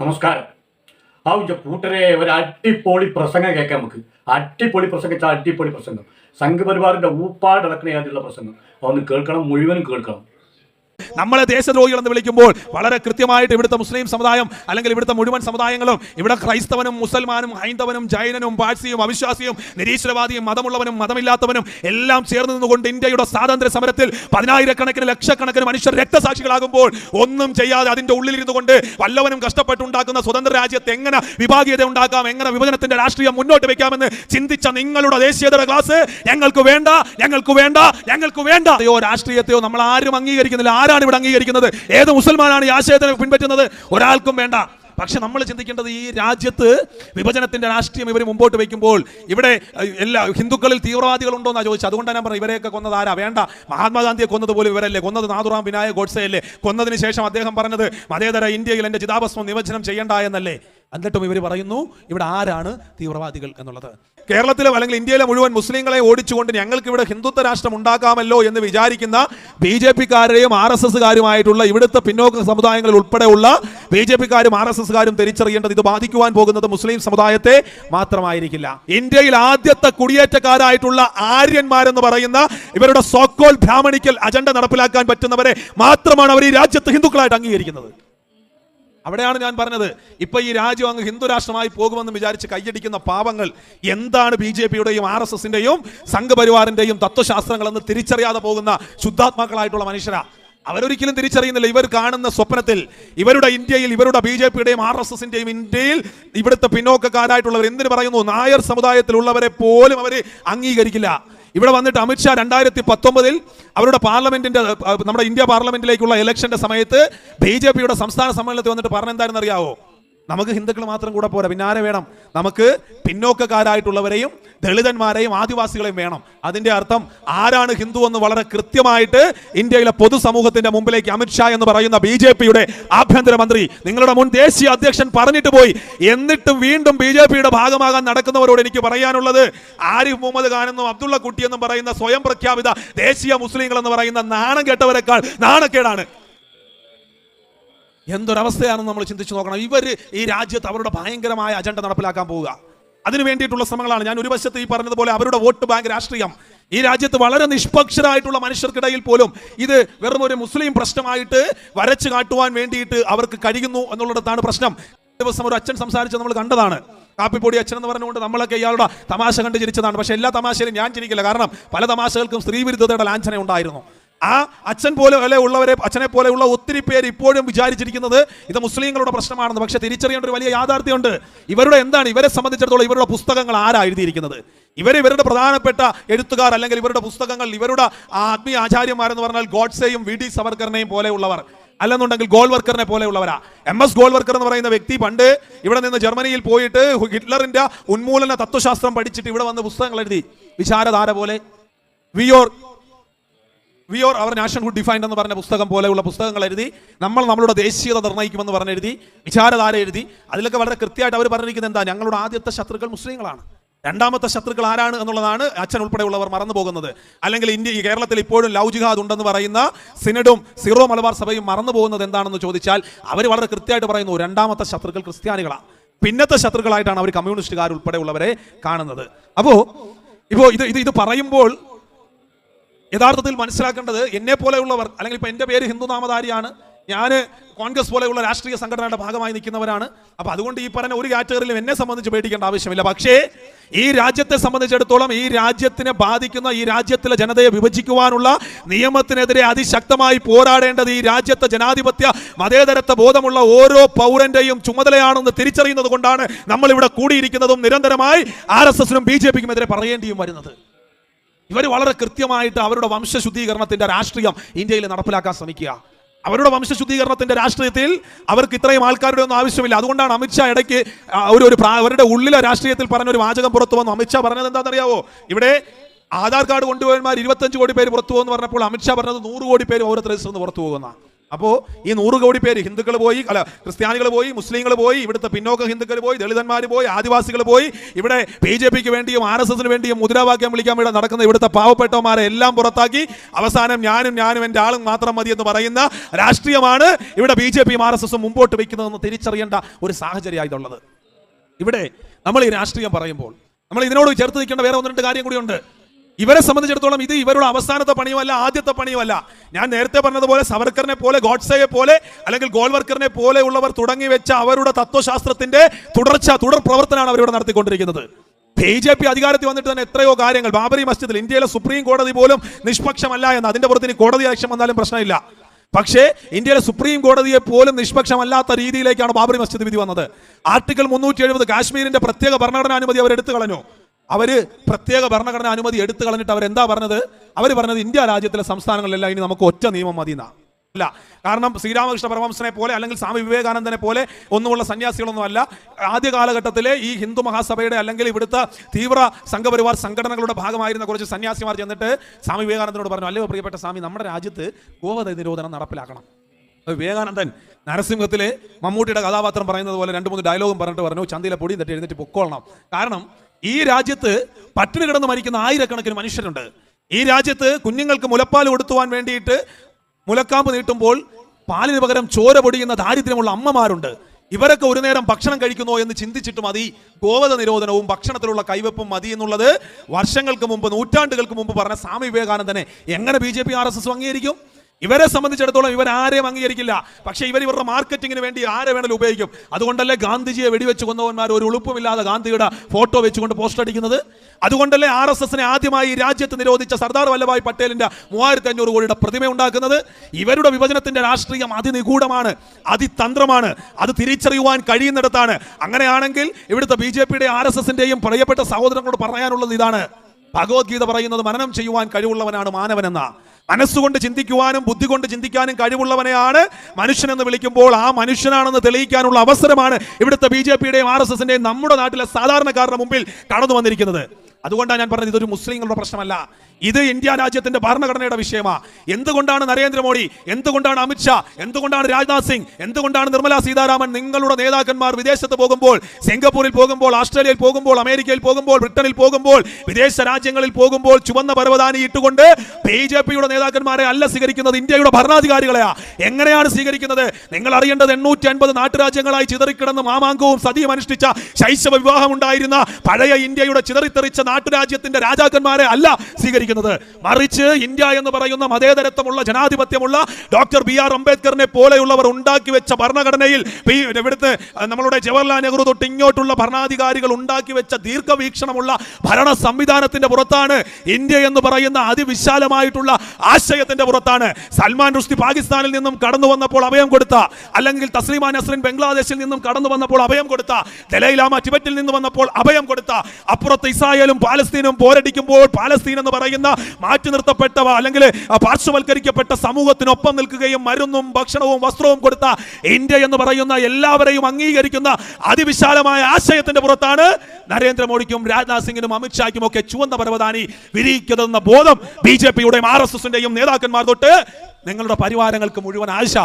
നമസ്കാരം. ആ ഉച്ച കൂട്ടരെ ഒരു അടിപൊളി പ്രസംഗം കേൾക്കാം നമുക്ക്. അടിപൊളി പ്രസംഗിച്ച അടിപൊളി പ്രസംഗം. സംഘപരിവാറിന്റെ ഊപ്പാടളക്കണയായിട്ടുള്ള പ്രസംഗം? അതൊന്ന് കേൾക്കണം മുഴുവനും കേൾക്കണം. നമ്മളെ ദേശദ്രോഹികൾ എന്ന് വിളിക്കുമ്പോൾ വളരെ കൃത്യമായിട്ട് ഇവിടുത്തെ മുസ്ലിം സമുദായം അല്ലെങ്കിൽ ഇവിടുത്തെ മുഴുവൻ സമുദായങ്ങളും ഇവിടെ ക്രൈസ്തവനും മുസൽമാനും ഹൈന്ദവനും ജൈനനും പാഴ്സിയും അവിശ്വാസിയും നിരീശ്വരവാദിയും മതമുള്ളവനും മതമില്ലാത്തവനും എല്ലാം ചേർന്ന് നിന്നുകൊണ്ട് ഇന്ത്യയുടെ സ്വാതന്ത്ര്യ സമരത്തിൽ പതിനായിരക്കണക്കിന് ലക്ഷക്കണക്കിന് മനുഷ്യർ രക്തസാക്ഷികളാകുമ്പോൾ ഒന്നും ചെയ്യാതെ അതിന്റെ ഉള്ളിലിരുന്നു കൊണ്ട് വല്ലവനും കഷ്ടപ്പെട്ടുണ്ടാക്കുന്ന സ്വതന്ത്ര രാജ്യത്തെ എങ്ങനെ വിഭാഗീയത ഉണ്ടാക്കാം എങ്ങനെ വിഭജനത്തിന്റെ രാഷ്ട്രീയം മുന്നോട്ട് വെക്കാമെന്ന് ചിന്തിച്ച നിങ്ങളുടെ ദേശീയതയുടെ ക്ലാസ് ഞങ്ങൾക്ക് വേണ്ട ഞങ്ങൾക്ക് വേണ്ട ഞങ്ങൾക്ക് വേണ്ട. അയ്യോ രാഷ്ട്രീയത്തെയോ നമ്മൾ ആരും അംഗീകരിക്കുന്നില്ല. ആരാണ് ഇവിടെ അംഗീകരിക്കുന്നത്. ഏത് മുസൽമാനാണ് ഈ ആശയത്തിന് പിൻപറ്റുന്നത്? ഒരാൾക്കും വേണ്ട. പക്ഷെ നമ്മൾ ചിന്തിക്കേണ്ടത് ഈ രാജ്യത്ത് വിഭജനത്തിന്റെ രാഷ്ട്രീയം ഇവർ മുമ്പോട്ട് വയ്ക്കുമ്പോൾ ഇവിടെ എല്ലാ ഹിന്ദുക്കളിൽ തീവ്രവാദികൾ ഉണ്ടോ എന്നാ ചോദിച്ചത്. അതുകൊണ്ടാണ് ഞാൻ പറഞ്ഞത് ഇവരെയൊക്കെ കൊന്നത് ആരാ? വേണ്ട. മഹാത്മാഗാന്ധിയെ കൊന്നത് പോലും ഇവരല്ലേ? കൊന്നത് നാഥുറാം വിനായക് ഗോഡ്സെയല്ലേ? കൊന്നതിന് ശേഷം അദ്ദേഹം പറഞ്ഞത് മതേതര ഇന്ത്യയിൽ എന്റെ ചിതാഭസ്മം നിമജ്ജനം ചെയ്യേണ്ട എന്നല്ലേ? എന്നിട്ടും ഇവർ പറയുന്നു ഇവിടെ ആരാണ് തീവ്രവാദികൾ എന്നുള്ളത്? കേരളത്തിലെ അല്ലെങ്കിൽ ഇന്ത്യയിലെ മുഴുവൻ മുസ്ലിങ്ങളെ ഓടിച്ചുകൊണ്ട് ഞങ്ങൾക്ക് ഇവിടെ ഹിന്ദുത്വ രാഷ്ട്രം ഉണ്ടാക്കാമല്ലോ എന്ന് വിചാരിക്കുന്ന ബി ജെ പിക്കാരെയും ആർ എസ് എസ്സുകാരുമായിട്ടുള്ള ഇവിടുത്തെ പിന്നോക്ക സമുദായങ്ങളിൽ ഉൾപ്പെടെയുള്ള ബി ജെ പിക്കാരും ആർ എസ് എസ്സുകാരും തിരിച്ചറിയേണ്ടത് ഇത് ബാധിക്കുവാൻ പോകുന്നത് മുസ്ലിം സമുദായത്തെ മാത്രമായിരിക്കില്ല. ഇന്ത്യയിൽ ആദ്യത്തെ കുടിയേറ്റക്കാരായിട്ടുള്ള ആര്യന്മാരെന്ന് പറയുന്ന ഇവരുടെ സോക്കോൾ ബ്രാഹ്മണിക്കൽ അജണ്ട നടപ്പിലാക്കാൻ പറ്റുന്നവരെ മാത്രമാണ് അവർ ഈ രാജ്യത്ത് ഹിന്ദുക്കളായിട്ട് അംഗീകരിക്കുന്നത്. അവിടെയാണ് ഞാൻ പറഞ്ഞത്. ഇപ്പൊ ഈ രാജ്യം അങ്ങ് ഹിന്ദു രാഷ്ട്രമായി പോകുമെന്ന് വിചാരിച്ച് കൈയടിക്കുന്ന പാവങ്ങൾ എന്താണ് ബി ജെ പിയുടെയും ആർ എസ് എസിന്റെയും സംഘപരിവാറിന്റെയും തത്വശാസ്ത്രങ്ങളെന്ന് തിരിച്ചറിയാതെ പോകുന്ന ശുദ്ധാത്മാക്കളായിട്ടുള്ള മനുഷ്യരാ. അവരൊരിക്കലും തിരിച്ചറിയുന്നില്ല. ഇവർ കാണുന്ന സ്വപ്നത്തിൽ ഇവരുടെ ഇന്ത്യയിൽ ഇവരുടെ ബി ജെ പിയുടെയും ആർ എസ് എസിന്റെയും ഇന്ത്യയിൽ ഇവിടുത്തെ പിന്നോക്കക്കാരായിട്ടുള്ളവർ എന്തിനു പറയുന്നു? നായർ സമുദായത്തിലുള്ളവരെ പോലും അവർ അംഗീകരിക്കില്ല. ഇവിടെ വന്നിട്ട് അമിത്ഷാ രണ്ടായിരത്തി പത്തൊമ്പതിൽ അവരുടെ പാർലമെന്റിന്റെ നമ്മുടെ ഇന്ത്യ പാർലമെന്റിലേക്കുള്ള ഇലക്ഷന്റെ സമയത്ത് ബി ജെ പിയുടെ സംസ്ഥാന സമ്മേളനത്തിൽ വന്നിട്ട് പറഞ്ഞെന്താണെന്ന് അറിയാവോ നമുക്ക് ഹിന്ദുക്കൾ മാത്രം കൂടെ പോരാ. പിന്നെ ആരെ വേണം? നമുക്ക് പിന്നോക്കക്കാരായിട്ടുള്ളവരെയും ദളിതന്മാരെയും ആദിവാസികളെയും വേണം. അതിന്റെ അർത്ഥം ആരാണ് ഹിന്ദു എന്ന് വളരെ കൃത്യമായിട്ട് ഇന്ത്യയിലെ പൊതുസമൂഹത്തിന്റെ മുമ്പിലേക്ക് അമിത്ഷാ എന്ന് പറയുന്ന ബി ജെ പിയുടെ ആഭ്യന്തരമന്ത്രി നിങ്ങളുടെ മുൻ ദേശീയ അധ്യക്ഷൻ പറഞ്ഞിട്ട് പോയി. എന്നിട്ടും വീണ്ടും ബി ജെ പിയുടെ ഭാഗമാകാൻ നടക്കുന്നവരോട് എനിക്ക് പറയാനുള്ളത് ആരിഫ് മുഹമ്മദ് ഖാൻ എന്നും അബ്ദുള്ള കുട്ടി എന്നും പറയുന്ന സ്വയം പ്രഖ്യാപിത ദേശീയ മുസ്ലിങ്ങൾ എന്ന് പറയുന്ന നാണം കേട്ടവരെക്കാൾ നാണക്കേടാണ്. എന്തൊരവസ്ഥയാണെന്ന് നമ്മൾ ചിന്തിച്ചു നോക്കണം. ഇവർ ഈ രാജ്യത്ത് അവരുടെ ഭയങ്കരമായ അജണ്ട നടപ്പിലാക്കാൻ പോവുക. അതിനു വേണ്ടിയിട്ടുള്ള ശ്രമങ്ങളാണ്. ഞാൻ ഒരു വശത്ത് ഈ പറഞ്ഞതുപോലെ അവരുടെ വോട്ട് ബാങ്ക് രാഷ്ട്രീയം. ഈ രാജ്യത്ത് വളരെ നിഷ്പക്ഷരായിട്ടുള്ള മനുഷ്യർക്കിടയിൽ പോലും ഇത് വെറും ഒരു മുസ്ലിം പ്രശ്നമായിട്ട് വരച്ചു കാട്ടുവാൻ വേണ്ടിയിട്ട് അവർക്ക് കഴിയുന്നു എന്നുള്ളിടത്താണ് പ്രശ്നം. ദിവസം ഒരു അച്ഛൻ സംസാരിച്ച് നമ്മൾ കണ്ടതാണ്. കാപ്പിപ്പൊടി അച്ഛൻ എന്ന് പറഞ്ഞുകൊണ്ട് നമ്മളൊക്കെ ഇയാളുടെ തമാശ കണ്ട് ചിരിച്ചതാണ്. പക്ഷെ എല്ലാ തമാശയിലും ഞാൻ ചിരിക്കില്ല. കാരണം പല തമാശകൾക്കും സ്ത്രീവിരുദ്ധതയുടെ ലാഞ്ചന ഉണ്ടായിരുന്നു ആ അച്ഛൻ പോലെ അല്ലെ ഉള്ളവരെ അച്ഛനെ പോലെയുള്ള ഒത്തിരി പേര് ഇപ്പോഴും വിചാരിച്ചിരിക്കുന്നത് ഇത് മുസ്ലിങ്ങളുടെ പ്രശ്നമാണെന്ന്. പക്ഷെ തിരിച്ചറിയേണ്ട ഒരു വലിയ യാഥാർത്ഥ്യമുണ്ട്. ഇവരുടെ എന്താണ്? ഇവരെ സംബന്ധിച്ചിടത്തോളം ഇവരുടെ പുസ്തകങ്ങൾ ആരാ എഴുതിയിരിക്കുന്നത്? ഇവർ ഇവരുടെ പ്രധാനപ്പെട്ട എഴുത്തുകാർ അല്ലെങ്കിൽ ഇവരുടെ പുസ്തകങ്ങൾ ഇവരുടെ ആത്മീയ ആചാര്യന്മാരെന്ന് പറഞ്ഞാൽ ഗോഡ്സെയും വി ഡി സവർക്കറിനെയും പോലെയുള്ളവർ. അല്ലെന്നുണ്ടെങ്കിൽ ഗോൾ വർക്കറിനെ പോലെയുള്ളവരാ. എം എസ് ഗോൾ വർക്കർ എന്ന് പറയുന്ന വ്യക്തി പണ്ട് ഇവിടെ നിന്ന് ജർമ്മനിയിൽ പോയിട്ട് ഹിറ്റ്ലറിന്റെ ഉന്മൂലന തത്വശാസ്ത്രം പഠിച്ചിട്ട് ഇവിടെ വന്ന് പുസ്തകങ്ങൾ എഴുതി. വിചാരധാര പോലെ. We or we or our nationhood defined എന്ന് പറഞ്ഞ പുസ്തകം പോലെയുള്ള പുസ്തകങ്ങൾ എഴുതി നമ്മൾ നമ്മളുടെ ദേശീയത നിർണയിക്കുമെന്ന് പറഞ്ഞ് എഴുതി വിചാരധാര എഴുതി. അതിലൊക്കെ വളരെ കൃത്യമായിട്ട് അവർ പറഞ്ഞിരിക്കുന്നത് എന്താ? ഞങ്ങളുടെ ആദ്യത്തെ ശത്രുക്കൾ മുസ്ലിങ്ങളാണ്. രണ്ടാമത്തെ ശത്രുക്കൾ ആരാണ് എന്നുള്ളതാണ് അച്ഛൻ ഉൾപ്പെടെയുള്ളവർ മറന്നു പോകുന്നത്. അല്ലെങ്കിൽ ഇന്ത്യ കേരളത്തിൽ ഇപ്പോഴും ലവ് ജിഹാദ് ഉണ്ടെന്ന് പറയുന്ന സിനഡും സിറോ മലബാർ സഭയും മറന്നു പോകുന്നത് എന്താണെന്ന് ചോദിച്ചാൽ അവർ വളരെ കൃത്യമായിട്ട് പറയുന്നു രണ്ടാമത്തെ ശത്രുക്കൾ ക്രിസ്ത്യാനികളാണ്. പിന്നത്തെ ശത്രുക്കളായിട്ടാണ് അവർ കമ്മ്യൂണിസ്റ്റുകാർ ഉൾപ്പെടെയുള്ളവരെ കാണുന്നത്. അപ്പോൾ ഇപ്പോ ഇത് ഇത് ഇത് പറയുമ്പോൾ യഥാർത്ഥത്തിൽ മനസ്സിലാക്കേണ്ടത് എന്നെ പോലെയുള്ളവർ അല്ലെങ്കിൽ ഇപ്പൊ എന്റെ പേര് ഹിന്ദുനാമധാരിയാണ് ഞാൻ കോൺഗ്രസ് പോലെയുള്ള രാഷ്ട്രീയ സംഘടനയുടെ ഭാഗമായി നിൽക്കുന്നവരാണ്. അപ്പൊ അതുകൊണ്ട് ഈ പറഞ്ഞ ഒരു കാറ്റഗറിയിലും എന്നെ സംബന്ധിച്ച് പേടിക്കേണ്ട ആവശ്യമില്ല. പക്ഷേ ഈ രാജ്യത്തെ സംബന്ധിച്ചിടത്തോളം ഈ രാജ്യത്തിനെ ബാധിക്കുന്ന ഈ രാജ്യത്തിലെ ജനതയെ വിഭജിക്കുവാനുള്ള നിയമത്തിനെതിരെ അതിശക്തമായി പോരാടേണ്ടത് ഈ രാജ്യത്തെ ജനാധിപത്യ മതേതരത്വ ബോധമുള്ള ഓരോ പൗരന്റെയും ചുമതലയാണെന്ന് തിരിച്ചറിയുന്നത് കൊണ്ടാണ് നമ്മൾ ഇവിടെ കൂടിയിരിക്കുന്നതും നിരന്തരമായി ആർ എസ് എസിനും ബി ജെ പിക്കും എതിരെ പറയേണ്ടിയും വരുന്നത്. ഇവർ വളരെ കൃത്യമായിട്ട് അവരുടെ വംശശുദ്ധീകരണത്തിന്റെ രാഷ്ട്രീയം ഇന്ത്യയിൽ നടപ്പിലാക്കാൻ ശ്രമിക്കുക. അവരുടെ വംശശുദ്ധീകരണത്തിന്റെ രാഷ്ട്രീയത്തിൽ അവർക്ക് ഇത്രയും ആൾക്കാരുടെ ഒന്നും ആവശ്യമില്ല. അതുകൊണ്ടാണ് അമിത്ഷാ ഇടയ്ക്ക് ഒരു ഒരു അവരുടെ ഉള്ളിലെ രാഷ്ട്രീയത്തിൽ പറഞ്ഞ ഒരു വാചകം പുറത്തു വന്നു. അമിത്ഷാ പറഞ്ഞത് എന്താണെന്നറിയാവോ? ഇവിടെ ആധാർ കാർഡ് കൊണ്ടുപോയന്മാർ ഇരുപത്തഞ്ച് കോടി പേര് പുറത്തു പോകുമെന്ന് പറഞ്ഞപ്പോൾ അമിത്ഷാ പറഞ്ഞത് നൂറ് കോടി പേര് ഓരോ ദിവസം നിന്ന് പുറത്തു പോകുന്ന അപ്പോൾ ഈ നൂറ് കോടി പേര് ഹിന്ദുക്കൾ പോയി അല്ല ക്രിസ്ത്യാനികൾ പോയി മുസ്ലിങ്ങൾ പോയി ഇവിടുത്തെ പിന്നോക്ക ഹിന്ദുക്കൾ പോയി ദളിതന്മാർ പോയി ആദിവാസികൾ പോയി ഇവിടെ ബി ജെ പിക്ക് വേണ്ടിയും ആർ എസ് എസിന് വേണ്ടിയും മുദ്രാവാക്യം വിളിക്കാൻ വേണ്ടി നടക്കുന്ന ഇവിടുത്തെ പാവപ്പെട്ടവന്മാരെ എല്ലാം പുറത്താക്കി. അവസാനം ഞാനും ഞാനും എന്റെ ആളും മാത്രം മതി എന്ന് പറയുന്ന രാഷ്ട്രീയമാണ് ഇവിടെ ബി ജെ പിയും ആർ എസ് എസും മുമ്പോട്ട് വയ്ക്കുന്നതെന്ന് തിരിച്ചറിയേണ്ട ഒരു സാഹചര്യമായിട്ടുള്ളത് ഇവിടെ നമ്മൾ ഈ രാഷ്ട്രീയം പറയുമ്പോൾ നമ്മൾ ഇതിനോട് ചേർത്ത് നിൽക്കേണ്ട വേറെ ഒന്ന് രണ്ട് കാര്യം കൂടിയുണ്ട് ഇവരെ സംബന്ധിച്ചിടത്തോളം ഇത് ഇവരുടെ അവസാനത്തെ പണിയുമല്ല ആദ്യത്തെ പണിയുമല്ല. ഞാൻ നേരത്തെ പറഞ്ഞതുപോലെ സവർക്കറിനെ പോലെ ഗോഡ്സയെ പോലെ അല്ലെങ്കിൽ ഗോൾവർക്കറിനെ പോലെ ഉള്ളവർ തുടങ്ങി വെച്ച അവരുടെ തത്വശാസ്ത്രത്തിന്റെ തുടർച്ച തുടർ പ്രവർത്തനമാണ് അവരിവിടെ നടത്തിക്കൊണ്ടിരിക്കുന്നത്. ബി ജെ പി അധികാരത്തിൽ വന്നിട്ട് തന്നെ എത്രയോ കാര്യങ്ങൾ. ബാബരി മസ്ജിദിൽ ഇന്ത്യയിലെ സുപ്രീം കോടതി പോലും നിഷ്പക്ഷമല്ല എന്ന് അതിന്റെ പുറത്ത് ഇനി കോടതി ലക്ഷ്യം വന്നാലും പ്രശ്നമില്ല. പക്ഷേ ഇന്ത്യയിലെ സുപ്രീം കോടതിയെ പോലും നിഷ്പക്ഷമല്ലാത്ത രീതിയിലേക്കാണ് ബാബറി മസ്ജിദ് വിധി വന്നത്. ആർട്ടിക്കിൾ മുന്നൂറ്റി എഴുപത് കാശ്മീരിന്റെ പ്രത്യേക ഭരണഘടനാനുമതി അവർ എടുത്തു കളഞ്ഞു. അവർ പ്രത്യേക ഭരണഘടന അനുമതി എടുത്തു കളഞ്ഞിട്ട് അവർ എന്താ പറഞ്ഞത്? അവർ പറഞ്ഞത് ഇന്ത്യ രാജ്യത്തിലെ സംസ്ഥാനങ്ങളിലെല്ലാം ഇനി നമുക്ക് ഒറ്റ നിയമം മതി അല്ല കാരണം ശ്രീരാമകൃഷ്ണ പരമഹംസനെ പോലെ അല്ലെങ്കിൽ സ്വാമി വിവേകാനന്ദനെ പോലെ ഒന്നുമുള്ള സന്യാസികളൊന്നും അല്ല. ആദ്യ കാലഘട്ടത്തിലെ ഈ ഹിന്ദു മഹാസഭയുടെ അല്ലെങ്കിൽ ഇവിടുത്തെ തീവ്ര സംഘപരിവാർ സംഘടനകളുടെ ഭാഗമായിരുന്ന കുറച്ച് സന്യാസിമാർ ചെന്നിട്ട് സ്വാമി വിവേകാനന്ദനോട് പറഞ്ഞു അല്ലയോ പ്രിയപ്പെട്ട സ്വാമി നമ്മുടെ രാജ്യത്ത് ഗോവധ നിരോധനം നടപ്പിലാക്കണം. വിവേകാനന്ദൻ നരസിംഹത്തിലെ മമ്മൂട്ടിയുടെ കഥാപാത്രം പറയുന്നത് പോലെ രണ്ട് മൂന്ന് ഡയലോഗും പറഞ്ഞിട്ട് പറഞ്ഞു ചന്തയിലെ പൊടിയും തട്ടി എഴുന്നേറ്റ് പൊക്കോളണം. കാരണം ഈ രാജ്യത്ത് പട്ടിണി കിടന്ന് മരിക്കുന്ന ആയിരക്കണക്കിന് മനുഷ്യരുണ്ട്. ഈ രാജ്യത്ത് കുഞ്ഞുങ്ങൾക്ക് മുലപ്പാൽ കൊടുത്തുവാൻ വേണ്ടിയിട്ട് മുലക്കാമ്പ് നീട്ടുമ്പോൾ പാലിന് പകരം ചോര പൊടിയുന്ന ദാരിദ്ര്യമുള്ള അമ്മമാരുണ്ട്. ഇവരൊക്കെ ഒരു നേരം ഭക്ഷണം കഴിക്കുന്നോ എന്ന് ചിന്തിച്ചിട്ട് മതി. ഗോവത നിരോധനവും ഭക്ഷണത്തിലുള്ള കൈവെപ്പും മതി എന്നുള്ളത് വർഷങ്ങൾക്ക് മുമ്പ് നൂറ്റാണ്ടുകൾക്ക് മുമ്പ് പറഞ്ഞ സ്വാമി വിവേകാനന്ദനെ. എങ്ങനെ B J P R S S അംഗീകരിക്കും? ഇവരെ സംബന്ധിച്ചിടത്തോളം ഇവർ ആരെയും അംഗീകരിക്കില്ല. പക്ഷേ ഇവർ ഇവരുടെ മാർക്കറ്റിങ്ങിന് വേണ്ടി ആരെ വേണമെങ്കിലും ഉപയോഗിക്കും. അതുകൊണ്ടല്ലേ ഗാന്ധിജിയെ വെടിവെച്ച് കൊന്നവന്മാർ ഒരു ഉളുപ്പുമില്ലാതെ ഗാന്ധിയുടെ ഫോട്ടോ വെച്ചുകൊണ്ട് പോസ്റ്റർ അടിക്കുന്നത്? അതുകൊണ്ടല്ലേ ആർ എസ് എസിനെ ആദ്യമായി രാജ്യത്ത് നിരോധിച്ച സർദാർ വല്ലഭായ് പട്ടേലിന്റെ മൂവായിരത്തി അഞ്ഞൂറ് കോടിയുടെ പ്രതിമ ഉണ്ടാക്കുന്നത് ഇവരുടെ വിഭജനത്തിന്റെ രാഷ്ട്രീയം അതിനിഗൂഢമാണ് അതിതന്ത്രമാണ് അത് തിരിച്ചറിയുവാൻ കഴിയുന്നിടത്താണ്. അങ്ങനെയാണെങ്കിൽ ഇവിടുത്തെ ബി ജെ പിയുടെ ആർ എസ് എസിന്റെയും പ്രിയപ്പെട്ട സഹോദരങ്ങളോട് പറയാനുള്ളത് ഇതാണ്. ഭഗവത്ഗീത പറയുന്നത് മനനം ചെയ്യുവാൻ കഴിവുള്ളവനാണ് മാനവനെന്ന. മനസ്സുകൊണ്ട് ചിന്തിക്കുവാനും ബുദ്ധി കൊണ്ട് ചിന്തിക്കാനും കഴിവുള്ളവനെയാണ് മനുഷ്യനെന്ന് വിളിക്കുമ്പോൾ ആ മനുഷ്യനാണെന്ന് തെളിയിക്കാനുള്ള അവസരമാണ് ഇവിടുത്തെ ബി ജെ പിയുടെയും ആർ എസ് എസിന്റെയും നമ്മുടെ നാട്ടിലെ സാധാരണക്കാരുടെ മുമ്പിൽ കടന്നു വന്നിരിക്കുന്നത്. അതുകൊണ്ടാണ് ഞാൻ പറഞ്ഞത് ഇതൊരു മുസ്ലിങ്ങളുടെ പ്രശ്നമല്ല. ഇത് ഇന്ത്യ രാജ്യത്തിന്റെ ഭരണഘടനയുടെ വിഷയമാണ് എന്തുകൊണ്ടാണ് നരേന്ദ്രമോദി എന്തുകൊണ്ടാണ് അമിത്ഷാ എന്തുകൊണ്ടാണ് രാജ്നാഥ് സിംഗ് എന്തുകൊണ്ടാണ് നിർമ്മല സീതാരാമൻ നിങ്ങളുടെ നേതാക്കന്മാർ വിദേശത്ത് പോകുമ്പോൾ സിംഗപ്പൂരിൽ പോകുമ്പോൾ ഓസ്ട്രേലിയയിൽ പോകുമ്പോൾ അമേരിക്കയിൽ പോകുമ്പോൾ ബ്രിട്ടനിൽ പോകുമ്പോൾ വിദേശ രാജ്യങ്ങളിൽ പോകുമ്പോൾ ചുവന്ന പരവതാനി ഇട്ടുകൊണ്ട് ബി ജെ പിയുടെ നേതാക്കന്മാരെ അല്ല സ്വീകരിക്കുന്നത് ഇന്ത്യയുടെ ഭരണാധികാരികളെയാ. എങ്ങനെയാണ് സ്വീകരിക്കുന്നത്? നിങ്ങൾ അറിയേണ്ടത് എണ്ണൂറ്റി അൻപത് നാട്ടുരാജ്യങ്ങളായി ചിതറിക്കിടന്ന് മാമാങ്കവും സതിയും അനുഷ്ഠിച്ച ശൈശവ വിവാഹം ഉണ്ടായിരുന്ന പഴയ ഇന്ത്യയുടെ ചിതറിത്തെറിച്ച നാട്ടുരാജ്യത്തിന്റെ രാജാക്കന്മാരെ അല്ല സ്വീകരിക്കുന്നത്. മറിച്ച് ഇന്ത്യ എന്ന് പറയുന്ന മതേതരത്വമുള്ള ജനാധിപത്യമുള്ള ഡോക്ടർ ബി ആർ അംബേദ്കറിനെ പോലെയുള്ളവർ ഉണ്ടാക്കി വെച്ച ഭരണഘടനയിൽ ഇവിടുത്തെ നമ്മളുടെ ജവഹർലാൽ നെഹ്റു തൊട്ട് ഇങ്ങോട്ടുള്ള ഭരണാധികാരികൾ ഉണ്ടാക്കി വെച്ച ദീർഘവീക്ഷണമുള്ള ഭരണ സംവിധാനത്തിന്റെ പുറത്താണ് ഇന്ത്യ എന്ന് പറയുന്ന അതിവിശാലമായിട്ടുള്ള ആശയത്തിന്റെ പുറത്താണ്. സൽമാൻ റുഷ്ദി പാകിസ്ഥാനിൽ നിന്നും കടന്നു വന്നപ്പോൾ അഭയം കൊടുത്ത അല്ലെങ്കിൽ തസ്ലിമാ നസ്രിൻ ബംഗ്ലാദേശിൽ നിന്നും കടന്നു വന്നപ്പോൾ അഭയം കൊടുത്ത ദലൈലാമ ടിബറ്റിൽ നിന്ന് വന്നപ്പോൾ അഭയം കൊടുത്ത അപ്പുറത്ത് ഇസ്രായേലും പാലസ്തീനും പോരടിക്കുമ്പോൾ പാലസ്തീൻ എന്ന് പറയുന്ന മാറ്റി നിർത്തപ്പെട്ടവ അല്ലെങ്കിൽ പാർശ്വവൽക്കരിക്കപ്പെട്ട സമൂഹത്തിനൊപ്പം നിൽക്കുകയും മരുന്നും ഭക്ഷണവും വസ്ത്രവും കൊടുത്ത ഇന്ത്യ എന്ന് പറയുന്ന എല്ലാവരെയും അംഗീകരിക്കുന്ന അതിവിശാലമായ ആശയത്തിന്റെ പുറത്താണ് നരേന്ദ്രമോദിക്കും രാജ്നാഥ് സിംഗിനും അമിത്ഷായ്ക്കും ഒക്കെ ചുവന്ന പരവതാനി വിരിയിക്കുന്നതെന്ന ബോധം ബി ജെ പിയുടെയും ആർ എസ് എസിന്റെയും നേതാക്കന്മാർ തൊട്ട് നിങ്ങളുടെ പരിവാരങ്ങൾക്ക് മുഴുവൻ ആശ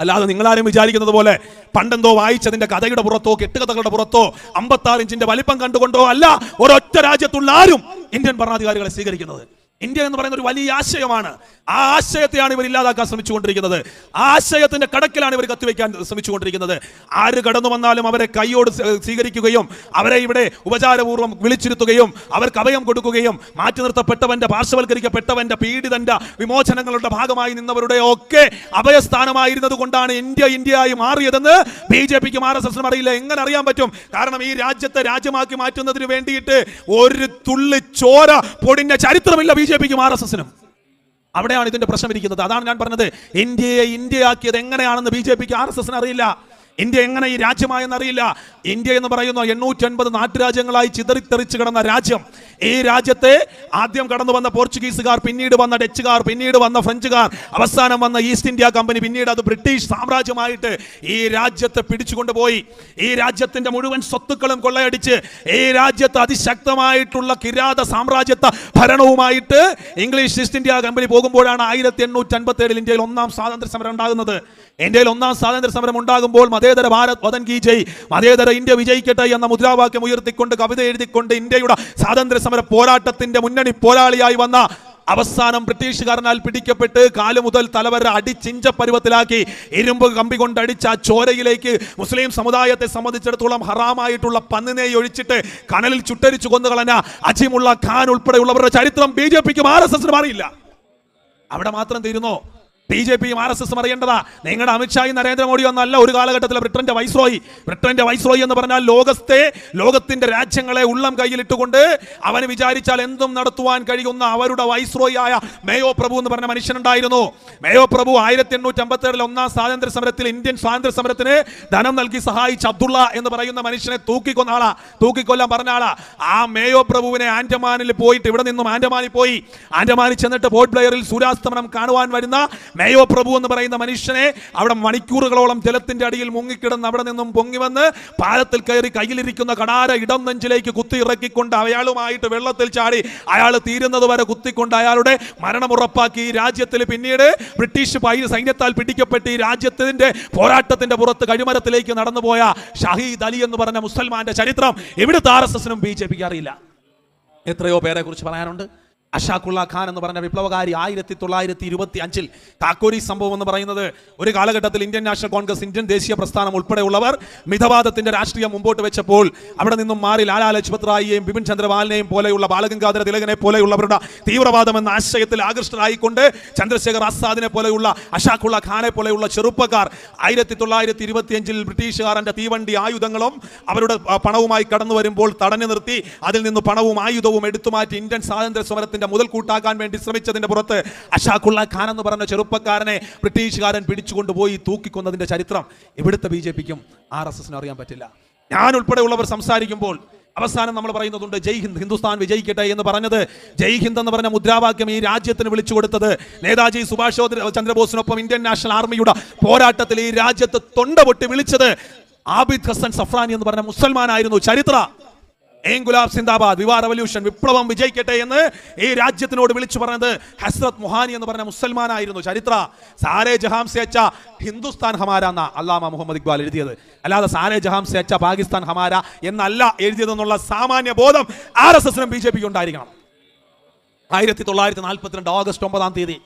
അല്ലാതെ നിങ്ങളാരും വിചാരിക്കുന്നത് പോലെ പണ്ടെന്തോ വായിച്ചതിന്റെ കഥയുടെ പുറത്തോ കെട്ടുകഥകളുടെ പുറത്തോ അമ്പത്താറ് ഇഞ്ചിന്റെ വലിപ്പം കണ്ടുകൊണ്ടോ അല്ല ഒരൊറ്റ രാജ്യത്തുള്ള ആരും ഇന്ത്യൻ ഭരണാധികാരികളെ സ്വീകരിക്കുന്നത്. ഇന്ത്യ എന്ന് പറയുന്ന ഒരു വലിയ ആശയമാണ്. ആ ആശയത്തെയാണ് ഇവർ ഇല്ലാതാക്കാൻ ശ്രമിച്ചുകൊണ്ടിരിക്കുന്നത്. ആശയത്തിന്റെ കടക്കിലാണ് ഇവർ കത്തിവെക്കാൻ ശ്രമിച്ചുകൊണ്ടിരിക്കുന്നത്. ആര് കടന്നു വന്നാലും അവരെ കൈയോട് സ്വ- സ്വീകരിക്കുകയും അവരെ ഇവിടെ ഉപചാരപൂർവം വിളിച്ചിരുത്തുകയും അവർക്ക് അഭയം കൊടുക്കുകയും മാറ്റി നിർത്തപ്പെട്ടവന്റെ പാർശ്വവൽക്കരിക്കപ്പെട്ടവന്റെ പീഡിതന്റെ വിമോചനങ്ങളുടെ ഭാഗമായി നിന്നവരുടെ ഒക്കെ അഭയസ്ഥാനമായിരുന്നത് കൊണ്ടാണ് ഇന്ത്യ ഇന്ത്യയായി മാറിയതെന്ന് ബി ജെ പിക്ക് ആർ എസ് അറിയില്ല. എങ്ങനെ അറിയാൻ പറ്റും? കാരണം ഈ രാജ്യത്തെ രാജ്യമാക്കി മാറ്റുന്നതിന് വേണ്ടിയിട്ട് ഒരു തുള്ളി ചോര പൊടിഞ്ഞ ചരിത്രമില്ല ബി ജെ പിക്കും ആർ എസ് എസിനും. അവിടെയാണ് ഇതിന്റെ പ്രശ്നം ഇരിക്കുന്നത്. അതാണ് ഞാൻ പറഞ്ഞത്. ഇന്ത്യയെ ഇന്ത്യയാക്കിയത് എങ്ങനെയാണെന്ന് ബി ജെ പിക്ക് ആർ എസ് എസിന് അറിയില്ല. ഇന്ത്യ എങ്ങനെ ഈ രാജ്യമായെന്നറിയില്ല ഇന്ത്യ എന്ന് പറയുന്ന എണ്ണൂറ്റി അൻപത് നാട്ടുരാജ്യങ്ങളായി ചിതറിത്തെറിച്ച് കിടന്ന രാജ്യം. ഈ രാജ്യത്തെ ആദ്യം കടന്നു വന്ന പോർച്ചുഗീസുകാർ പിന്നീട് വന്ന ഡച്ചുകാർ പിന്നീട് വന്ന ഫ്രഞ്ചുകാർ അവസാനം വന്ന ഈസ്റ്റ് ഇന്ത്യ കമ്പനി പിന്നീട് അത് ബ്രിട്ടീഷ് സാമ്രാജ്യമായിട്ട് ഈ രാജ്യത്തെ പിടിച്ചുകൊണ്ടുപോയി. ഈ രാജ്യത്തിന്റെ മുഴുവൻ സ്വത്തുക്കളും കൊള്ളയടിച്ച് ഈ രാജ്യത്ത് അതിശക്തമായിട്ടുള്ള കിരാത സാമ്രാജ്യത്വ ഭരണവുമായിട്ട് ഇംഗ്ലീഷ് ഈസ്റ്റ് ഇന്ത്യ കമ്പനി പോകുമ്പോഴാണ് ആയിരത്തി എണ്ണൂറ്റി അൻപത്തി ഏഴിൽ ഇന്ത്യയിൽ ഒന്നാം സ്വാതന്ത്ര്യ സമരം ഉണ്ടാകുന്നത്. ഇന്ത്യയിൽ ഒന്നാം സ്വാതന്ത്ര്യ സമരം ഉണ്ടാകുമ്പോൾ മതേതര ഭാരത് വതൻ കി ജയ് മതേതര ഇന്ത്യ വിജയിക്കട്ടെ എന്ന മുദ്രാവാക്യം ഉയർത്തിക്കൊണ്ട് കവിത എഴുതിക്കൊണ്ട് ഇന്ത്യയുടെ സ്വാതന്ത്ര്യ സമര പോരാട്ടത്തിന്റെ മുന്നണി പോരാളിയായി വന്ന അവസാനം ബ്രിട്ടീഷുകാരനാൽ പിടിക്കപ്പെട്ട് കാലു മുതൽ തലവരെ അടിച്ചിഞ്ച പരുവത്തിലാക്കി ഇരുമ്പ് കമ്പി കൊണ്ട് അടിച്ച ആ ചോരയിലേക്ക് മുസ്ലിം സമുദായത്തെ സംബന്ധിച്ചിടത്തോളം ഹറാമായിട്ടുള്ള പന്നിനെ ഒഴിച്ചിട്ട് കനലിൽ ചുട്ടരിച്ചു കൊന്നുകളഞ്ഞ അജിമുള്ള ഖാൻ ഉൾപ്പെടെയുള്ളവരുടെ ചരിത്രം ബി ജെ പിക്കും ആർ എസ് അറിയില്ല. അവിടെ മാത്രം തീരുന്നോ? ബി ജെ പിയും ആർ എസ് എസും അറിയേണ്ടതാ. നിങ്ങളുടെ അമിത്ഷായും നരേന്ദ്രമോദിയും ഒന്നല്ല ഒരു കാലഘട്ടത്തിലെ ബ്രിട്ടന്റെ വൈസ്രോയി. ബ്രിട്ടന്റെ വൈസ്രോയി എന്ന് പറഞ്ഞാൽ ലോകത്തെ ലോകത്തിന്റെ രാജ്യങ്ങളെ ഉള്ളം കയ്യിലിട്ടുകൊണ്ട് അവന് വിചാരിച്ചാൽ എന്തും നടത്തുവാൻ കഴിയുന്ന അവരുടെ വൈസ്രോയി ആയ മേയോ പ്രഭു എന്ന് പറഞ്ഞ മനുഷ്യനുണ്ടായിരുന്നു. മേയോ പ്രഭു ആയിരത്തി എണ്ണൂറ്റി അമ്പത്തി ഏഴിൽ ഒന്നാം സ്വാതന്ത്ര്യ സമരത്തിൽ ഇന്ത്യൻ സ്വാതന്ത്ര്യ സമരത്തിന് ധനം നൽകി സഹായിച്ച അബ്ദുള്ള എന്ന് പറയുന്ന മനുഷ്യനെ തൂക്കിക്കൊന്ന ആളാ. തൂക്കിക്കൊല്ലാൻ പറഞ്ഞ ആളാ. ആ മേയോ പ്രഭുവിനെ ആൻഡമാനിൽ പോയിട്ട് ഇവിടെ നിന്നും ആൻഡമാനിൽ പോയി. ആൻഡമാനിൽ ചെന്നിട്ട് പോർട്ട് ബ്ലെയറിൽ സൂര്യാസ്തമനം കാണുവാൻ വരുന്ന മേയോ പ്രഭു എന്ന് പറയുന്ന മനുഷ്യനെ അവിടെ മണിക്കൂറുകളോളം ജലത്തിന്റെ അടിയിൽ മുങ്ങിക്കിടന്ന് അവിടെ നിന്നും പൊങ്ങി വന്ന് പാലത്തിൽ കയറി കയ്യിലിരിക്കുന്ന കടാര ഇടം നെഞ്ചിലേക്ക് കുത്തി ഇറക്കിക്കൊണ്ട് അയാളുമായിട്ട് വെള്ളത്തിൽ ചാടി അയാൾ തീരുന്നത് വരെ കുത്തിക്കൊണ്ട് അയാളുടെ മരണം ഉറപ്പാക്കി. ഈ രാജ്യത്തിൽ പിന്നീട് ബ്രിട്ടീഷ് സൈന്യത്താൽ പിടിക്കപ്പെട്ട് ഈ രാജ്യത്തിന്റെ പോരാട്ടത്തിന്റെ പുറത്ത് കഴിമരത്തിലേക്ക് നടന്നുപോയ ഷഹീദ് അലി എന്ന് പറഞ്ഞ മുസൽമാന്റെ ചരിത്രം ഇവിടുത്തെ ആർ എസ് എസിനും ബി ജെ പിക്ക് അറിയില്ല. എത്രയോ പേരെ കുറിച്ച് പറയാനുണ്ട്. അഷാഖുള്ള ഖാൻ എന്ന് പറഞ്ഞ വിപ്ലവകാരി ആയിരത്തി തൊള്ളായിരത്തി ഇരുപത്തി അഞ്ചിൽ താക്കോരി സംഭവം എന്ന് പറയുന്നത് ഒരു കാലഘട്ടത്തിൽ ഇന്ത്യൻ നാഷണൽ കോൺഗ്രസ് ഇന്ത്യൻ ദേശീയ പ്രസ്ഥാനം ഉൾപ്പെടെയുള്ളവർ മിതവാദത്തിന്റെ രാഷ്ട്രീയം മുമ്പോട്ട് വെച്ചപ്പോൾ അവിടെ നിന്നും മാറി ലാലാ ലജ്പത് റായിയെയും ബിപിൻ ചന്ദ്രപാലിനെയും പോലെയുള്ള ബാലഗംഗാധര തിലകനെ പോലെയുള്ളവരുടെ തീവ്രവാദം എന്ന ആശയത്തിൽ ആകൃഷ്ടരായിക്കൊണ്ട് ചന്ദ്രശേഖർ ആസാദിനെ പോലെയുള്ള അഷാഖുള്ള ഖാനെ പോലെയുള്ള ചെറുപ്പക്കാർ ആയിരത്തി തൊള്ളായിരത്തി ഇരുപത്തിയഞ്ചിൽ ബ്രിട്ടീഷുകാരന്റെ തീവണ്ടി ആയുധങ്ങളും അവരുടെ പണവുമായി കടന്നു വരുമ്പോൾ തടഞ്ഞു നിർത്തി അതിൽ നിന്ന് പണവും ആയുധവും എടുത്തുമാറ്റി ഇന്ത്യൻ സ്വാതന്ത്ര്യ സമരത്തിന്റെ മുതൽക്കൂട്ടാക്കാൻ വേണ്ടി ശ്രമിച്ചതിന്റെ പുറത്ത് അഷാഖുള്ള ഖാൻ എന്ന് പറഞ്ഞ ചെറുപ്പക്കാരനെ ബ്രിട്ടീഷുകാരൻ പിടിച്ചുകൊണ്ടുപോയി തൂക്കിക്കൊന്നതിന്റെ ചരിത്രം ഇവിടുത്തെ ബി ജെ പിക്കും ആർ എസ് എസിനും അറിയാൻ പറ്റില്ല. ഞാൻ ഉൾപ്പെടെയുള്ളവർ സംസാരിക്കുമ്പോൾ അവസാനം നമ്മൾ പറയുന്നതുണ്ട് ജയ് ഹിന്ദ് ഹിന്ദുസ്ഥാൻ വിജയിക്കട്ടെ എന്ന് പറഞ്ഞത് ജയ് ഹിന്ദ് എന്ന് പറഞ്ഞ മുദ്രാവാക്യം ഈ രാജ്യത്തിന് വിളിച്ചു കൊടുത്തത് നേതാജി സുഭാഷ് ചന്ദ്രബോസിനൊപ്പം ഇന്ത്യൻ നാഷണൽ ആർമിയുടെ പോരാട്ടത്തിൽ ഈ രാജ്യത്ത് തൊണ്ട പൊട്ടി വിളിച്ചത് ആബിദ് ഹസൻ സഫ്രാനി എന്ന് പറഞ്ഞ മുസൽമാനായിരുന്നു ചരിത്ര. ഏം ഗുലാബ് സിന്ദാബാദ് വിവാ റവല്യൂഷൻ വിപ്ലവം വിജയിക്കട്ടെ എന്ന് ഈ രാജ്യത്തിനോട് വിളിച്ചു പറഞ്ഞത് ഹസ്രത് മുഹാനി എന്ന് പറഞ്ഞ മുസൽമാനായിരുന്നു ചരിത്ര. സാരെ ജഹാം സേച്ച ഹിന്ദുസ്ഥാൻ ഹമാര എന്ന അല്ലാമ മുഹമ്മദ് ഇക്ബാൽ എഴുതിയത്. അല്ലാതെ സാരെ ജഹാം സേച്ച പാകിസ്ഥാൻ ഹമാര എന്നല്ല എഴുതിയതെന്നുള്ള സാമാന്യ ബോധം ആർ എസ് എസിനും ബി ജെ പിക്ക് ഉണ്ടായിരിക്കണം. ആയിരത്തി തൊള്ളായിരത്തി നാൽപ്പത്തിരണ്ട് ഓഗസ്റ്റ് ഒമ്പതാം തീയതി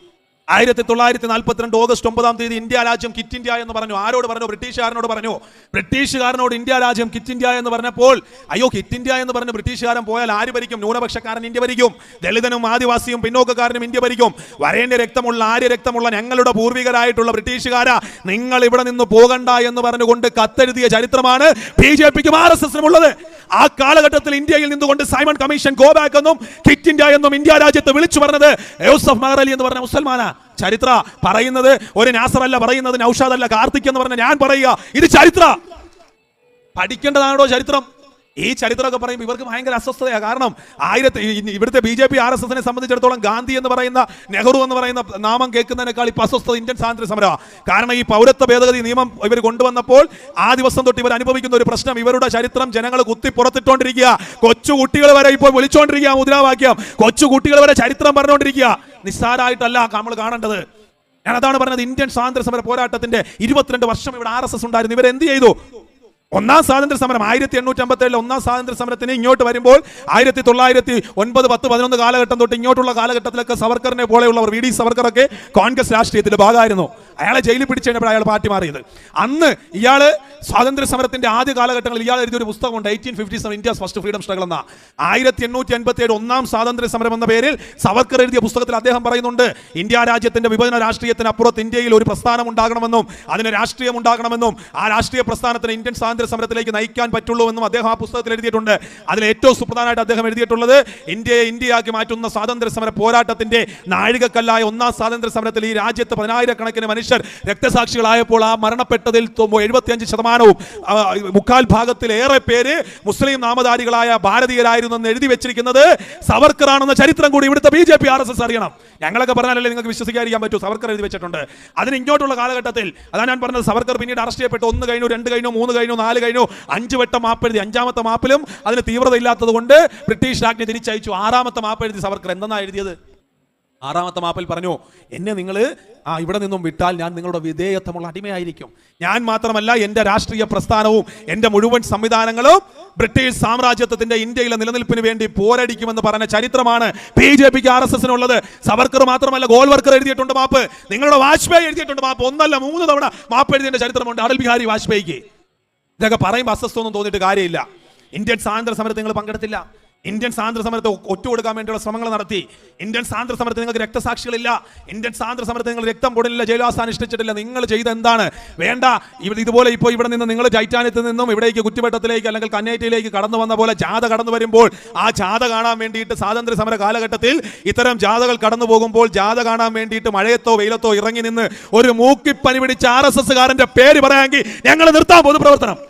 ആയിരത്തി തൊള്ളായിരത്തി നാൽപ്പത്തിരണ്ട് ഓഗസ്റ്റ് ഒമ്പതാം തീയതി ഇന്ത്യ രാജ്യം കിറ്റ് ഇന്ത്യ എന്ന് പറഞ്ഞു. ആരോട് പറഞ്ഞു? ബ്രിട്ടീഷുകാരനോട് പറഞ്ഞു. ബ്രിട്ടീഷുകാരനോട് ഇന്ത്യ രാജ്യം കിറ്റ് ഇന്ത്യ എന്ന് പറഞ്ഞപ്പോൾ അയ്യോ കിറ്റ് ഇന്ത്യ എന്ന് പറഞ്ഞ് ബ്രിട്ടീഷുകാരൻ പോയാൽ ആര് ഭരിക്കും? ന്യൂനപക്ഷക്കാരൻ ഇന്ത്യ ഭരിക്കും. ദളിതനും ആദിവാസിയും പിന്നോക്കക്കാരനും ഇന്ത്യ ഭരിക്കും. വരേണ്യ രക്തമുള്ള ആര്യ രക്തമുള്ള ഞങ്ങളുടെ പൂർവികരായിട്ടുള്ള ബ്രിട്ടീഷുകാരാ. നിങ്ങൾ ഇവിടെ നിന്ന് പോകണ്ട എന്ന് പറഞ്ഞുകൊണ്ട് കത്തെഴുതിയ ചരിത്രമാണ് ബി ജെ പിക്കും ആർ എസ് എസിനും ഉള്ളത്. ആ കാലഘട്ടത്തിൽ ഇന്ത്യയിൽ നിന്നുകൊണ്ട് സൈമൺ കമ്മീഷൻ ഗോ ബാക്ക് എന്നും കിറ്റ് ഇന്ത്യ എന്നും ഇന്ത്യ രാജ്യത്ത് വിളിച്ചു പറഞ്ഞത് യൂസഫ് മഹർ അലി എന്ന് പറഞ്ഞ മുസൽമാനാ. ചരിത്ര പറയുന്നത് ഒരു നാസറല്ല പറയുന്നത് നൌഷാദ് കാർത്തിക് എന്ന് പറഞ്ഞ ഞാൻ പറയുക. ഇത് ചരിത്ര. പഠിക്കേണ്ടതാണോ ചരിത്രം? ഈ ചരിത്രമൊക്കെ പറയുമ്പോൾ ഇവർക്ക് ഭയങ്കര അസ്വസ്ഥതയാണ് കാരണം ആയിരത്തി ഇവിടുത്തെ B J P R S എസിനെ സംബന്ധിച്ചിടത്തോളം ഗാന്ധി എന്ന് പറയുന്ന നെഹ്റു എന്ന് പറയുന്ന നാമം കേൾക്കുന്നതിനേക്കാൾ ഇപ്പം അസ്വസ്ഥത ഇന്ത്യൻ സ്വാതന്ത്ര്യ സമരമാണ് കാരണം ഈ പൗരത്വ ഭേദഗതി നിയമം ഇവർ കൊണ്ടുവന്നപ്പോൾ ആ ദിവസം തൊട്ട് ഇവർ അനുഭവിക്കുന്ന ഒരു പ്രശ്നം. ഇവരുടെ ചരിത്രം ജനങ്ങൾ കുത്തി പുറത്തിട്ടോണ്ടിരിക്കുക. കൊച്ചു കുട്ടികൾ വരെ ഇപ്പോൾ വിളിച്ചോണ്ടിരിക്കുക മുദ്രാവാക്യം. കൊച്ചു കുട്ടികൾ വരെ ചരിത്രം പറഞ്ഞുകൊണ്ടിരിക്കുക നിസ്സാരമായിട്ടല്ല നമ്മൾ കാണേണ്ടത്. ഞാൻ അതാണ് പറഞ്ഞത് ഇന്ത്യൻ സ്വാതന്ത്ര്യ സമര പോരാട്ടത്തിന്റെ ഇരുപത്തിരണ്ട് വർഷം ഇവിടെ ആർ എസ് എസ് ഉണ്ടായിരുന്നു. ഇവരെന്ത് ചെയ്തു? ഒന്നാം സ്വാതന്ത്ര്യ സമരം ആയിരത്തി എണ്ണൂറ്റി അമ്പത്തി ഏഴിൽ ഒന്നാം സ്വാതന്ത്ര്യ സമരത്തിന് ഇങ്ങോട്ട് വരുമ്പോൾ ആയിരത്തി തൊള്ളായിരത്തി ഒൻപത് പത്ത് പതിനൊന്ന് കാലഘട്ടം തൊട്ട് ഇങ്ങോട്ടുള്ള കാലഘട്ടത്തിലൊക്കെ സവർക്കറിനെ പോലെയുള്ളവർ വി. ഡി. സവർക്കറൊക്കെ കോൺഗ്രസ് രാഷ്ട്രീയത്തിന്റെ ഭാഗമായിരുന്നു. അയാളെ ജയിലിൽ പിടിച്ചു കഴിഞ്ഞപ്പോൾ അയാൾ പാർട്ടി മാറിയത്. അന്ന് ഇയാൾ സ്വാതന്ത്ര്യ സമരത്തിന്റെ ആദ്യ കാലഘട്ടങ്ങളിൽ ഇയാൾ എഴുതിയ ഒരു പുസ്തകമുണ്ട് eighteen fifty seven India's first freedom struggle എന്ന. ആയിരത്തി എണ്ണൂറ്റി അൻപത്തി ഏഴ് ഒന്നാം സ്വാതന്ത്ര്യ സമരം എന്ന പേരിൽ സവർക്കർ എഴുതിയ പുസ്തകത്തിൽ അദ്ദേഹം പറയുന്നുണ്ട് ഇന്ത്യ രാജ്യത്തിന്റെ വിഭജന രാഷ്ട്രീയത്തിന് അപ്പുറത്ത് ഇന്ത്യയിൽ ഒരു പ്രസ്ഥാനം ഉണ്ടാകണമെന്നും അതിന് രാഷ്ട്രീയം ഉണ്ടാകണമെന്നും ആ രാഷ്ട്രീയ പ്രസ്ഥാനത്തിന് ഇന്ത്യൻ സ്വാതന്ത്ര്യ സമരത്തിലേക്ക് നയിക്കാൻ പറ്റുള്ളൂ എന്നും അദ്ദേഹം ആ പുസ്തകത്തിൽ എഴുതിയിട്ടുണ്ട്. അതിൽ ഏറ്റവും സുപ്രധാനമായിട്ട് അദ്ദേഹം എഴുതിയിട്ടുള്ളത് ഇന്ത്യയെ ഇന്ത്യയാക്കി മാറ്റുന്ന സ്വാതന്ത്ര്യ സമര പോരാട്ടത്തിന്റെ നാഴികക്കല്ലായ ഒന്നാം സ്വാതന്ത്ര്യ സമരത്തിൽ ഈ രാജ്യത്ത് പതിനായിരക്കണക്കിന് മനുഷ്യർ രക്തസാക്ഷികളായപ്പോൾ ആ മരണപ്പെട്ടതിൽ എഴുപത്തിയഞ്ച് ശതമാനവും മുക്കാൽ ഭാഗത്തിൽ ഏറെ പേര് മുസ്ലിം നാമധാരികളായ ഭാരതീയരായിരുന്നു എന്ന് എഴുതി വെച്ചിരിക്കുന്നത് സവർക്കറാണെന്ന ചരിത്രം കൂടി ഇവിടുത്തെ B J P R S S അറിയണം. ഞങ്ങളൊക്കെ പറഞ്ഞാലല്ലേ നിങ്ങൾക്ക് വിശ്വസിക്കാതിരിക്കാൻ പറ്റൂ. സവർക്കർ എഴുതി വെച്ചിട്ടുണ്ട്. അതിന് ഇങ്ങോട്ടുള്ള കാലഘട്ടത്തിൽ അതാണ് ഞാൻ പറഞ്ഞത് സവർക്കർ പിന്നീട് അറസ്റ്റ് ചെയ്യപ്പെട്ടു. ഒന്ന് കഴിഞ്ഞു രണ്ട് കഴിഞ്ഞു മൂന്ന് കഴിഞ്ഞു നാല് കഴിഞ്ഞു. അഞ്ച് വട്ടം മാപ്പ് എഴുതി. അഞ്ചാമത്തെ മാപ്പിലും അതിന് തീവ്രത ഇല്ലാത്തത് കൊണ്ട് ബ്രിട്ടീഷ് രാജ്ഞി തിരിച്ചയച്ചു. ആറാമത്തെ മാപ്പ് എഴുതി സവർക്കർ എന്തെന്നാ എഴുതിയത്? ആറാമത്തെ മാപ്പിൽ പറഞ്ഞു എന്നെ നിങ്ങൾ ആ ഇവിടെ നിന്നും വിട്ടാൽ ഞാൻ നിങ്ങളുടെ വിധേയത്വമുള്ള അടിമയായിരിക്കും. ഞാൻ മാത്രമല്ല എന്റെ രാഷ്ട്രീയ പ്രസ്ഥാനവും എന്റെ മുഴുവൻ സംവിധാനങ്ങളും ബ്രിട്ടീഷ് സാമ്രാജ്യത്വത്തിന്റെ ഇന്ത്യയിലെ നിലനിൽപ്പിന് വേണ്ടി പോരടിക്കുമെന്ന് പറഞ്ഞ ചരിത്രമാണ് ബി ജെ പിക്ക് ആർ എസ് എസിനുള്ളത്. സവർക്കർ മാത്രമല്ല ഗോൾവർക്കർ എഴുതിയിട്ടുണ്ട് മാപ്പ്. നിങ്ങളുടെ വാജ്പേയി എഴുതിയിട്ടുണ്ട് മാപ്പ്. ഒന്നല്ല മൂന്ന് തവണ മാപ്പ് എഴുതിയതിന്റെ ചരിത്രമുണ്ട്. അടൽ ബിഹാരി വാജ്പേയിക്ക്. ഇതൊക്കെ പറയുമ്പോൾ അസ്വസ്ഥമൊന്നും തോന്നിയിട്ട് കാര്യമില്ല. ഇന്ത്യൻ സ്വാതന്ത്ര്യ സമരത്തിൽ നിങ്ങൾ പങ്കെടുത്തില്ല. ഇന്ത്യൻ സ്വാതന്ത്ര്യ സമരത്തെ ഒറ്റ കൊടുക്കാൻ വേണ്ടിയുള്ള ശ്രമങ്ങൾ നടത്തി. ഇന്ത്യൻ സ്വാതന്ത്ര്യ സമരത്തിൽ നിങ്ങൾക്ക് രക്തസാക്ഷികളില്ല. ഇന്ത്യൻ സ്വാതന്ത്ര്യ സമരത്തിൽ നിങ്ങൾ രക്തം പൊടില്ല ജയിൽവാസം അനുഷ്ഠിച്ചിട്ടില്ല നിങ്ങൾ ചെയ്ത എന്താണ്? വേണ്ട. ഇവിടെ ഇതുപോലെ ഇപ്പോൾ ഇവിടെ നിന്ന് നിങ്ങൾ ടൈറ്റാനത്തിൽ നിന്നും ഇവിടേക്ക് കുറ്റിവട്ടത്തിലേക്ക് അല്ലെങ്കിൽ കന്നേറ്റയിലേക്ക് കടന്നു വന്ന പോലെ ജാഥ കടന്നു വരുമ്പോൾ ആ ജാഥ കാണാൻ വേണ്ടിയിട്ട് സ്വാതന്ത്ര്യ സമര കാലഘട്ടത്തിൽ ഇത്തരം ജാഥകൾ കടന്നു പോകുമ്പോൾ ജാഥ കാണാൻ വേണ്ടിയിട്ട് മഴയത്തോ വെയിലത്തോ ഇറങ്ങി നിന്ന് ഒരു മൂക്കിപ്പനി പിടിച്ച ആർ എസ് എസ്സുകാരന്റെ പേര് പറയാമെങ്കിൽ ഞങ്ങൾ നിർത്താം പൊതുപ്രവർത്തനം.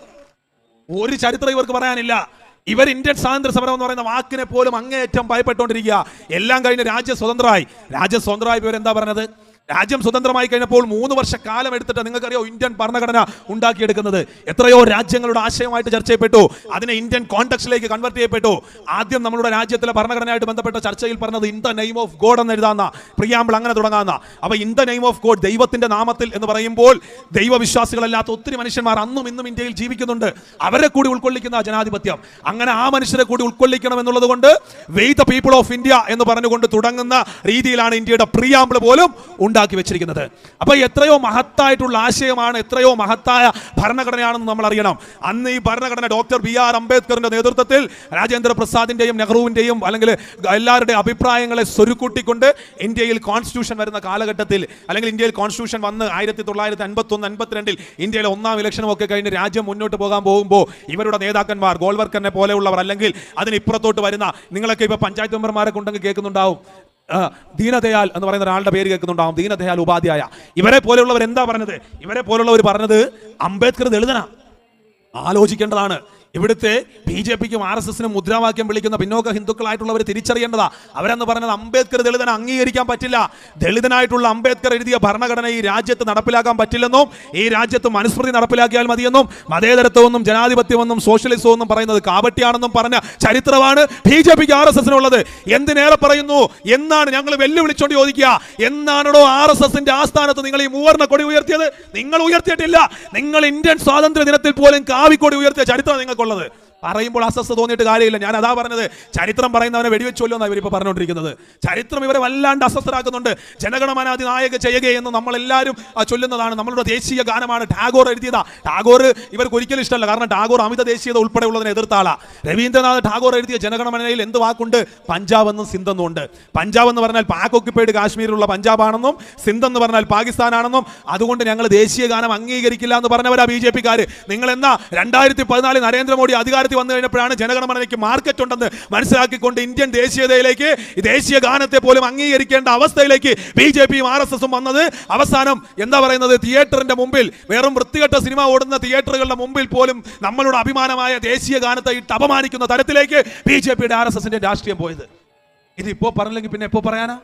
ഒരു ചരിത്രം ഇവർക്ക് പറയാനില്ല. ഇവർ ഇന്ത്യൻ സ്വാതന്ത്ര്യ സമരം എന്ന് പറയുന്ന വാക്കിനെ പോലും അങ്ങേയറ്റം ഭയപ്പെട്ടുകൊണ്ടിരിക്കുക. എല്ലാം കഴിഞ്ഞ് രാജ്യ സ്വതന്ത്രമായി രാജ്യ സ്വതന്ത്രമായി ഇവരെന്താ പറഞ്ഞത്? രാജ്യം സ്വതന്ത്രമായി കഴിഞ്ഞപ്പോൾ മൂന്ന് വർഷ കാലം എടുത്തിട്ട് നിങ്ങൾക്കറിയോ ഇന്ത്യൻ ഭരണഘടന ഉണ്ടാക്കിയെടുക്കുന്നത്. എത്രയോ രാജ്യങ്ങളുടെ ആശയമായിട്ട് ചർച്ച ചെയ്യപ്പെട്ടു. അതിനെ ഇന്ത്യൻ കോണ്ടക്സിലേക്ക് കൺവെർട്ട് ചെയ്യപ്പെട്ടു. ആദ്യം നമ്മുടെ രാജ്യത്തിലെ ഭരണഘടനയായിട്ട് ബന്ധപ്പെട്ട ചർച്ചയിൽ പറഞ്ഞത് in the name of God എന്ന് എഴുതാന്ന പ്രിയാമ്പിൾ അങ്ങനെ തുടങ്ങാന്ന. അപ്പൊ in the name of God ദൈവത്തിന്റെ നാമത്തിൽ എന്ന് പറയുമ്പോൾ ദൈവവിശ്വാസികളല്ലാത്ത ഒത്തിരി മനുഷ്യന്മാർ അന്നും ഇന്നും ഇന്ത്യയിൽ ജീവിക്കുന്നുണ്ട്. അവരെ കൂടി ഉൾക്കൊള്ളിക്കുന്ന ജനാധിപത്യം. അങ്ങനെ ആ മനുഷ്യരെ കൂടി ഉൾക്കൊള്ളിക്കണം എന്നുള്ളത് കൊണ്ട് we the people of India എന്ന് പറഞ്ഞുകൊണ്ട് തുടങ്ങുന്ന രീതിയിലാണ് ഇന്ത്യയുടെ പ്രിയാമ്പിൾ പോലും ഉണ്ടാക്കി വെച്ചിരിക്കുന്നത്. അപ്പോൾ എത്രയോ മഹത്തായിട്ടുള്ള ആശയമാണ് എത്രയോ മഹത്തായ ഭരണഘടനയാണെന്ന് നമ്മൾ അറിയണം. അന്ന് ഈ ഭരണഘടന ഡോക്ടർ ബി ആർ അംബേദ്കറിന്റെ നേതൃത്വത്തിൽ രാജേന്ദ്ര പ്രസാദിന്റെയും നെഹ്റുവിന്റെയും അല്ലെങ്കിൽ എല്ലാവരുടെയും അഭിപ്രായങ്ങളെ സ്വരുക്കൂട്ടിക്കൊണ്ട് ഇന്ത്യയിൽ കോൺസ്റ്റിറ്റ്യൂഷൻ വരുന്ന കാലഘട്ടത്തിൽ അല്ലെങ്കിൽ ഇന്ത്യയിൽ കോൺസ്റ്റിറ്റ്യൂഷൻ വന്ന് ആയിരത്തി തൊള്ളായിരത്തി അൻപത്തൊന്ന് അൻപത്തിരണ്ടിൽ ഇന്ത്യയിലെ ഒന്നാം ഇലക്ഷനും ഒക്കെ കഴിഞ്ഞ് രാജ്യം മുന്നോട്ട് പോകാൻ പോകുമ്പോൾ ഇവരുടെ നേതാക്കന്മാർ ഗോൾവർക്കറിനെ പോലെയുള്ളവർ അല്ലെങ്കിൽ അതിനിപ്പുറത്തോട്ട് വരുന്ന നിങ്ങളൊക്കെ ഇപ്പൊ പഞ്ചായത്ത് മെമ്പർമാരൊക്കെ ഉണ്ടെങ്കിൽ കേൾക്കുന്നുണ്ടാവും. ദീനദയാൽ എന്ന് പറയുന്ന ഒരാളുടെ പേര് കേൾക്കുന്നുണ്ടാവും. ദീനദയാൽ ഉപാധ്യായ. ഇവരെ പോലെയുള്ളവർ എന്താ പറഞ്ഞത്? ഇവരെ പോലുള്ളവർ പറഞ്ഞത് അംബേദ്കർ ദളിതനാ. ആലോചിക്കേണ്ടതാണ്. ഇവിടുത്തെ ബി ജെ പിക്കും ആർ എസ് എസിനും മുദ്രാവാക്യം വിളിക്കുന്ന പിന്നോക്ക ഹിന്ദുക്കളായിട്ടുള്ളവർ തിരിച്ചറിയേണ്ടതാ. അവരെന്ന് പറഞ്ഞത് അംബേദ്കർ ദളിതനെ അംഗീകരിക്കാൻ പറ്റില്ല. ദളിതനായിട്ടുള്ള അംബേദ്കർ എഴുതിയ ഭരണഘടന ഈ രാജ്യത്ത് നടപ്പിലാക്കാൻ പറ്റില്ലെന്നും ഈ രാജ്യത്ത് മനുസ്മൃതി നടപ്പിലാക്കിയാൽ മതിയെന്നും മതേതരത്വമെന്നും ജനാധിപത്യമെന്നും സോഷ്യലിസം എന്നും പറയുന്നത് കാപട്ടിയാണെന്നും പറഞ്ഞ ചരിത്രമാണ് ബി ജെ പിക്ക് ആർ എസ് എസിനുള്ളത്. എന്തിനേറെ പറയുന്നു? എന്നാണ് ഞങ്ങൾ വെല്ലുവിളിച്ചോണ്ട് ചോദിക്കുക. എന്നാണോ ആർ എസ് എസിന്റെ ആസ്ഥാനത്ത് നിങ്ങൾ ഈ മൂവർണ കൊടി ഉയർത്തിയത്? നിങ്ങൾ ഉയർത്തിയിട്ടില്ല. നിങ്ങൾ ഇന്ത്യൻ സ്വാതന്ത്ര്യ ദിനത്തിൽ പോലും കാവിക്കൊടി ഉയർത്തിയ ചരിത്രം നിങ്ങൾക്കുള്ളത് പറയുമ്പോൾ അസ്വസ്ഥ തോന്നിയിട്ട് കാര്യമില്ല. ഞാൻ അതാ പറഞ്ഞത്. ചരിത്രം പറയുന്നവനെ വെടിവെച്ചല്ലോ എന്നാണ് ഇവരിപ്പോൾ പറഞ്ഞുകൊണ്ടിരിക്കുന്നത്. ചരിത്രം ഇവരെ വല്ലാണ്ട് അസ്വസ്ഥരാക്കുന്നുണ്ട്. ജനഗണമനാധി നായക ചെയ്യുകയെന്ന് നമ്മളെല്ലാവരും ചൊല്ലുന്നതാണ്. നമ്മളുടെ ദേശീയ ഗാനമാണ് ടാഗോർ എഴുതിയതാ. ടാഗോർ ഇവർക്ക് ഒരിക്കലും ഇഷ്ടമല്ല. കാരണം ടാഗോർ അമിത ദേശീയത ഉൾപ്പെടെയുള്ളതിനെ എതിർത്താളാ രവീന്ദ്രനാഥ് ടാഗോർ എഴുതിയ ജനഗണമനയിൽ എന്ത് വാക്കുണ്ട്? പഞ്ചാബ് എന്നും സിന്ധെന്നും ഉണ്ട് പഞ്ചാബ് എന്ന് പറഞ്ഞാൽ പാക് ഒക്കുപ്പേഡ് കാശ്മീരിലുള്ള പഞ്ചാബാണെന്നും സിന്ധ് എന്ന് പറഞ്ഞാൽ പാകിസ്ഥാനാണെന്നും. അതുകൊണ്ട് ഞങ്ങൾ ദേശീയ ഗാനം അംഗീകരിക്കില്ല എന്ന് പറഞ്ഞവരാ ബി ജെ പിക്കാർ നിങ്ങൾ എന്നാ രണ്ടായിരത്തി പതിനാലിൽ നരേന്ദ്രമോദി വന്നു കഴിഞ്ഞപ്പോഴാണ് ജനഗണമനയ്ക്ക് മാർക്കറ്റ് ഉണ്ടെന്ന് മനസ്സിലാക്കിക്കൊണ്ട് ഇന്ത്യൻ ദേശീയതയിലേക്ക് ദേശീയ ഗാനത്തെ പോലും അംഗീകരിക്കേണ്ട അവസ്ഥയിലേക്ക് ബി ജെ പിയും ആർ എസ് എസും വന്നത്. അവസാനം എന്താ പറയുന്നത്? തിയേറ്ററിന്റെ മുമ്പിൽ വെറും വൃത്തികെട്ട സിനിമ ഓടുന്ന തിയേറ്ററുകളുടെ മുമ്പിൽ പോലും നമ്മളുടെ അഭിമാനമായ ദേശീയ ഗാനത്തെ ഇട്ട് അപമാനിക്കുന്ന തരത്തിലേക്ക് ബി ജെ പിയുടെ ആർ എസ് എസിന്റെ രാഷ്ട്രീയം പോയത്. ഇത് ഇപ്പോൾ പറഞ്ഞില്ലെങ്കിൽ പിന്നെ എപ്പോൾ പറയാനാ?